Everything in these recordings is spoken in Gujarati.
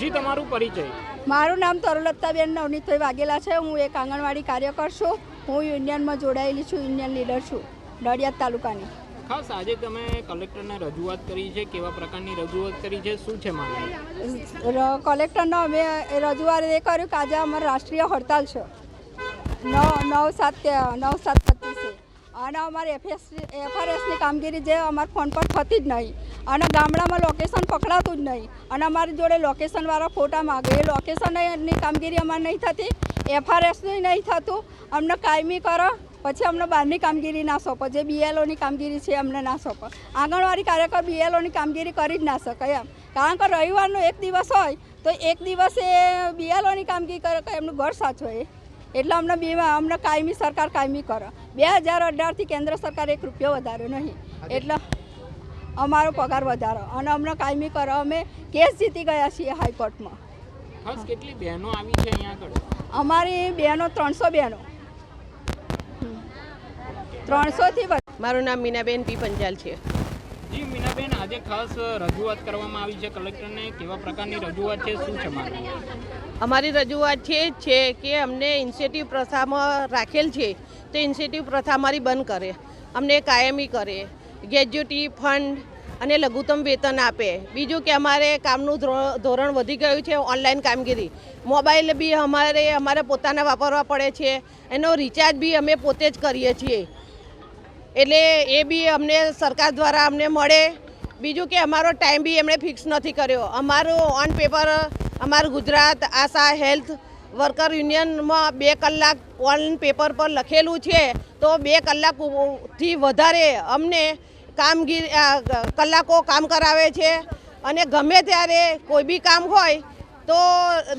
જી તમારું પરિચય. મારું નામ તરુલતાબેન નવનીતભાઈ વાઘેલા છે. હું એક આંગણવાડી કાર્યકર છું. હું યુનિયનમાં જોડાયેલી છું યુનિયન લીડર છું નડિયાદ તાલુકાની. ખાસ આજે તમે કલેક્ટરને રજૂઆત કરી છે કેવા પ્રકારની રજૂઆત કરી છે શું છે માંગણી કલેક્ટરનો અમે રજૂઆત એ કર્યું કે આજે અમારે રાષ્ટ્રીય હડતાલ છે. નવ નવ સાત નવ સાત પચીસે. અને અમારે એફએસ એફઆરએસની કામગીરી જે અમારા ફોન પર થતી જ નહીં. અને ગામડામાં લોકેશન પકડાતું જ નહીં. અને અમારી જોડે લોકેશનવાળા ફોટા માગે. એ લોકેશનની કામગીરી અમારે નહીં થતી. એફઆરએસનું નહીં થતું. અમને કાયમી કરો, પછી અમને બહારની કામગીરી ના સોંપો. જે બીએલઓની કામગીરી છે અમને ના સોંપો. આંગણવાડી કાર્યકર બીએલઓની કામગીરી કરી જ ના શકે એમ. કારણ કે રવિવારનો એક દિવસ હોય, તો એક દિવસે બીએલઓની કામગીરી કરે એમનું ઘર સાચવે એ. એટલે અમને બીમા અમને કાયમી સરકાર કાયમી કરે. બે હજાર અઢારથી કેન્દ્ર સરકારે એક રૂપિયો વધાર્યો નહીં. એટલે અમારો પગાર વધારો. અને અમને કાયમી કરો. અમે કેસ જીતી ગયા છીએ હાઈકોર્ટમાં. ખાસ કેટલી બહેનો આવી છે અહીંયા આગળ? અમારી બહેનો ત્રણસો બહેનો. ત્રણસોથી મારું નામ મીનાબેન પી પંજાલ છે. જી મીનાબેન આજે ખાસ રજૂઆત કરવામાં આવી છે કલેક્ટરને. કેવા પ્રકારની રજૂઆત છે? શું છે અમારી રજૂઆત છે જ છે કે અમને ઇન્સેટિવ પ્રથામાં રાખેલ છે તે ઇન્સેટિવ પ્રથા અમારી બંધ કરે. અમને કાયમી કરે. ગ્રેજ્યુટી ફંડ અને લઘુત્તમ વેતન આપે. બીજું કે અમારે કામનું ધ્રો- ધોરણ વધી ગયું છે ઓનલાઈન કામગીરી. મોબાઈલ બી અમારે અમારે પોતાના વાપરવા પડે છે. એનો રિચાર્જ બી અમે પોતે જ કરીએ છીએ. એટલે એ બી અમને સરકાર દ્વારા અમને મળે. બીજું કે અમારો ટાઈમ બી એમણે ફિક્સ નથી કર્યો. અમારું ઓન પેપર, અમારું ગુજરાત આશા હેલ્થ વર્કર યુનિયનમાં બે કલાક ઓન પેપર પર લખેલું છે. તો બે કલાકથી વધારે અમને કામગીરી કલાકો કામ કરાવે છે અને ગમે ત્યારે કોઈ બી કામ હોય તો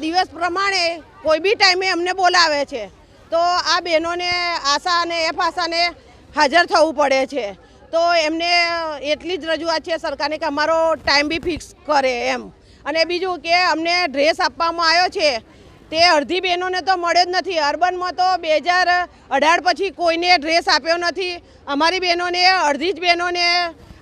દિવસ પ્રમાણે કોઈ બી ટાઈમે અમને બોલાવે છે. તો આ બહેનોને આશા અને એફ આશાને હાજર થવું પડે છે. તો એમને એટલી જ રજૂઆત છે સરકારને કે અમારો ટાઈમ બી ફિક્સ કરે એમ. અને બીજું કે અમને ડ્રેસ આપવામાં આવ્યો છે તે અડધી બહેનોને તો મળ્યો જ નથી. અર્બનમાં તો બે હજાર અઢાર પછી કોઈને ડ્રેસ આપ્યો નથી. અમારી બહેનોને, અડધી જ બહેનોને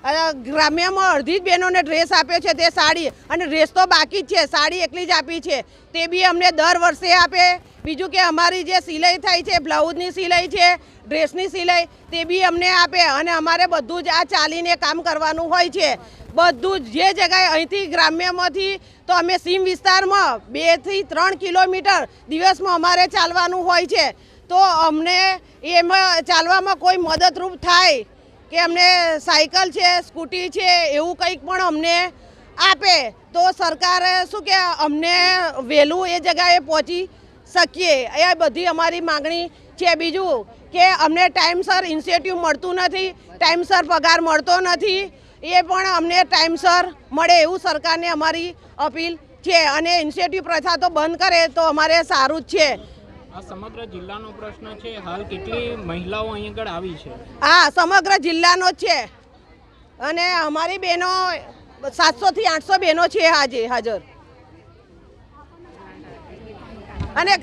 ગ્રામ્યમાં અડધી જ બહેનોને ડ્રેસ આપ્યો છે તે સાડી. અને ડ્રેસ તો બાકી જ છે, સાડી એકલી જ આપી છે. તે બી અમને દર વર્ષે આપે. બીજું કે અમારી જે સિલાઈ થાય છે, બ્લાઉઝની સિલાઈ છે, ડ્રેસની સિલાઈ, તે બી અમને આપે. અને અમારે બધું જ આ ચાલીને કામ કરવાનું હોય છે. બધું જ જગ્યાએ અહીંથી ગ્રામ્યમાંથી તો અમે સીમ વિસ્તારમાં બેથી ત્રણ કિલોમીટર દિવસમાં અમારે ચાલવાનું હોય છે. તો અમને એમાં ચાલવામાં કોઈ મદદરૂપ થાય કે અમને સાયકલ છે, સ્કૂટી છે, એવું કંઈક પણ અમને આપે, તો સરકારે શું કે અમને વહેલું એ જગાએ પહોંચી શકીએ. એ બધી અમારી માંગણી છે. બીજું કે અમને ટાઈમસર ઇન્સેન્ટિવ મળતું નથી ટાઈમસર પગાર મળતો નથી, એ પણ અમને ટાઈમસર મળે એવું સરકારને અમારી અપીલ છે. અને ઇન્સેન્ટિવ પ્રથા તો બંધ કરે તો અમારે સારું જ છે. આ સમગ્ર જિલ્લાનો છે હા સમગ્ર જિલ્લાનો છે. અને અમારી બહેનો સાતસોથી આઠસો બહેનો છે આજે હાજર. અને